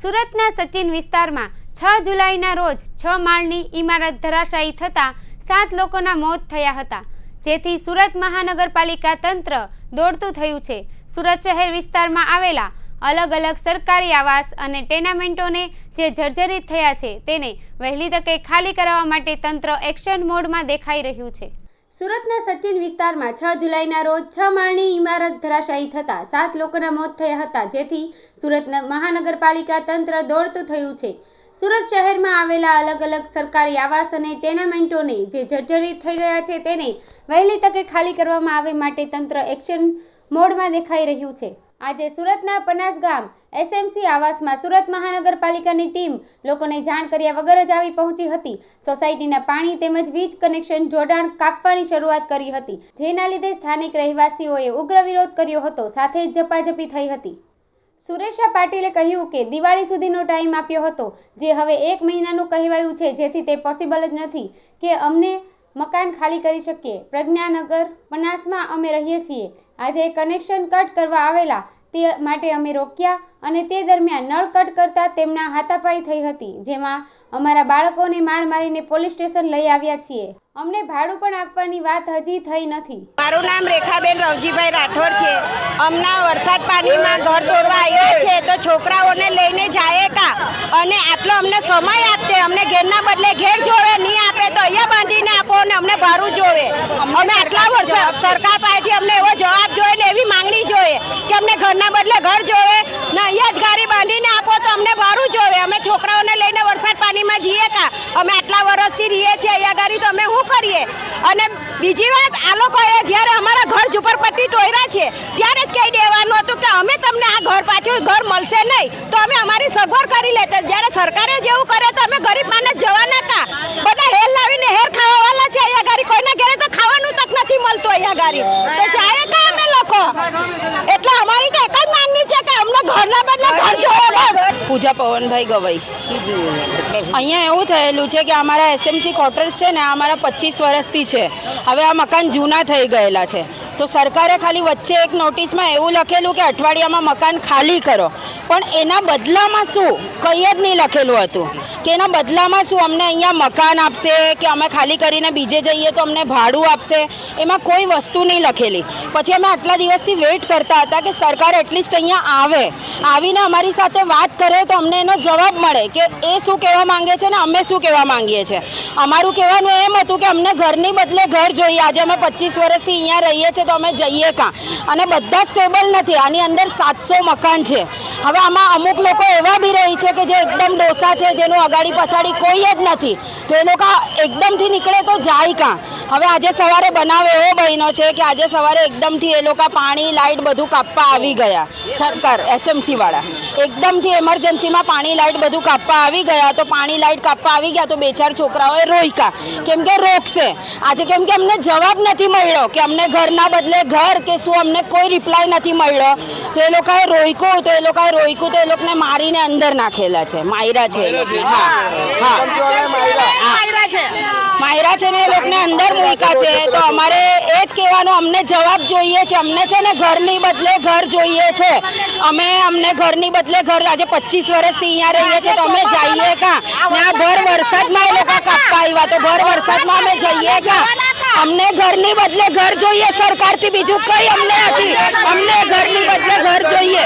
સુરતના સચિન વિસ્તારમાં છ જુલાઈના રોજ છ માળની ઇમારત ધરાશાયી થતાં સાત લોકોના મોત થયા હતા. જેથી સુરત મહાનગરપાલિકા તંત્ર દોડતું થયું છે. સુરત શહેર વિસ્તારમાં આવેલા અલગ અલગ સરકારી આવાસ અને ટેનામેન્ટોને જે જર્જરિત થયા છે તેને વહેલી તકે ખાલી કરાવવા માટે તંત્ર એક્શન મોડમાં દેખાઈ રહ્યું છે. સુરતના સચિન વિસ્તારમાં છ જુલાઈના રોજ છ માળની ઇમારત ધરાશાયી થતાં સાત લોકોના મોત થયા હતા, જેથી સુરત મહાનગરપાલિકા તંત્ર દોડતું થયું છે. સુરત શહેરમાં આવેલા અલગ અલગ સરકારી આવાસ અને ટેનામેન્ટોને જે જર્જરિત થઈ ગયા છે તેને વહેલી તકે ખાલી કરવામાં આવે માટે તંત્ર એક્શન મોડમાં દેખાઈ રહ્યું છે. આજે સુરતના પનાસ ગામ એસએમસી આવાસમાં સુરત મહાનગરપાલિકાની ટીમ લોકોને જાણ કર્યા વગર જ આવી પહોંચી હતી. સોસાયટીના પાણી તેમજ વીજ કનેક્શન જોડાણ કાપવાની શરૂઆત કરી હતી. જેના લીધે સ્થાનિક રહેવાસીઓએ ઉગ્ર વિરોધ કર્યો હતો. સાથે જ ઝપાઝપી થઈ હતી. સુરેશા પાટીલે કહ્યું કે દિવાળી સુધીનો ટાઈમ આપ્યો હતો, જે હવે એક મહિનાનું કહેવાયું છે. જેથી તે પોસિબલ જ નથી કે અમને મકાન ખાલી કરી શકીએ. પ્રજ્ઞાનગર, પનાસમાં અમે રહીએ છીએ. આજે કનેક્શન કટ કરવા આવેલા તે માટે અમે રોક્યા અને તે દરમિયાન નળ કટ કરતા તેમના હાથાપાઈ થઈ હતી, જેમાં અમારા બાળકોને માર મારીને પોલીસ સ્ટેશન લઈ આવ્યા છીએ. અમને ભાડું પણ આપવાની વાત હજી થઈ નથી. મારું નામ રેખાબેન રવજીભાઈ રાઠોડ છે. હમણાં વરસાદ પાણીમાં ઘર દોરવા આવ્યા છે તો છોકરાઓને લઈને જાય કા? અને આટલો અમને સમય આપતે, અમને ઘેરના બદલે ઘેર જોવે, નહીં આપે તો અહીંયા બાંધીને આપો અને અમને ભાડું જોવે. અમે આટલા વર્ષ સરકાર પાસેથી અમને એવો જવાબ જોઈએ ને એવી માંગણી જોઈએ. કે અમને ઘરના બદલે ઘર જોવે, ને, અહીંયા જ ગાડી બાંધીને આપો તો અમને ભારું જોવે. અમે છોકરાઓને લઈને વરસાદ પાણીમાં જઈએ કા અમે આટલા વર્ષથી રહીએ છીએ અહીંયા ગાડી, તો અમે શું કરીએ? અને બીજી વાત, આ લોકોએ જ્યારે અમારા ઘર ઝુંપડપટ્ટી ટોયરા છે, ત્યારે જ કહી દેવાનું હતું કે અમે તમને આ ઘર પાછું ઘર મળશે નહીં. તો અમે અમારી સગવડ કરી લેતા જ્યારે સરકારે જેવું કરે, તો અમે ગરીબ માણસ જવાના હતા બધા હેર લાવીને હેર ખાવાવાળા છે અહીંયા ગાડી. કોઈના ઘરે તો ખાવાનું તક નથી મળતું અહીંયા ગાડી તો જાય કા અમે લોકો એટલે અમારી તો એક જ માંગણી છે ઘર બસ. પૂજા પવનભાઈ ગવાઈ. અહીંયા એવું થયેલું છે કે અમારા એસએમસી ક્વાર્ટર્સ છે ને આ અમારા પચીસ વર્ષથી છે. હવે આ મકાન જૂના થઈ ગયેલા છે. તો સરકારે ખાલી વચ્ચે એક નોટિસમાં એવું લખેલું કે અઠવાડિયામાં મકાન ખાલી કરો. પણ એના બદલામાં શું? કંઈ જ નહીં લખેલું હતું. કે એના બદલામાં શું? અમને અહીંયા મકાન આપશે કે અમે ખાલી કરીને બીજે જઈએ તો અમને ભાડું આપશે? એમાં કોઈ વસ્તુ નહીં લખેલી. પછી અમે આટલા દિવસથી વેઇટ કરતા હતા કે સરકાર એટલીસ્ટ અહીંયા આવે. આવીને અમારી સાથે વાત કરે તો અમને એનો જવાબ મળે કે એ શું કહેવા માંગે છે ને અમે શું કહેવા માંગીએ છીએ અમારું કહેવાનું એમ હતું કે અમને ઘરની બદલે ઘર જોઈએ. આજે અમે પચીસ વર્ષથી અહીંયા રહીએ છીએ તો અમે જઈએ કાં અને બધા સ્ટેબલ નથી. આની અંદર સાતસો મકાન છે. હવે આમાં અમુક લોકો એવા બી રહી છે કે જે એકદમ ડોસા છે, જેનું અગાડી પછાડી કોઈ જ નથી. તો એ લોકો એકદમથી નીકળે તો જાય કાં હવે આજે સવારે બનાવ એવો બન્યો છે કે આજે સવારે એકદમથી એ લોકો પાણી લાઇટ બધું કાપવા આવી ગયા. સરકાર એસએમસી વાળા. એકદમથી એમરજન્સીમાં પાણી લાઇટ બધું કાપવા આવી ગયા. તો પાણી લાઇટ કાપવા આવી ગયા તો બે ચાર છોકરાઓએ રોઈકા કેમ કે રોકશે. આજે કેમ કે અમને જવાબ નથી મળ્યો કે અમને ઘરના બદલે ઘર કે શું અમને કોઈ રિપ્લાય નથી મળ્યો. તો એ લોકોએ રોક્યું, તો એ લોકોએ રોક્યું, તો એ લોકોને મારીને અંદર નાખેલા છે. માયરા છે હા હા. માયરા છે ને એ લોકોને અંદર મૂક્યા છે, તો અમારે એ જ કહેવાનો, અમને જવાબ જોઈએ છે, અમને છે ને ઘરની બદલે ઘર જોઈએ છે. અમે અમને ઘરની બદલે ઘર, આજે પચીસ વર્ષથી અહીંયા રહીએ છીએ, તો અમે જઈએ કાં ત્યાં ભર વરસાદમાં એ લોકો કાપવા આવ્યા તો ભર વરસાદમાં અમે જઈએ કાં અમને ઘરની બદલે ઘર જોઈએ, સરકારથી બીજું કઈ અમને નથી. અમને ઘરની બદલે ઘર જોઈએ.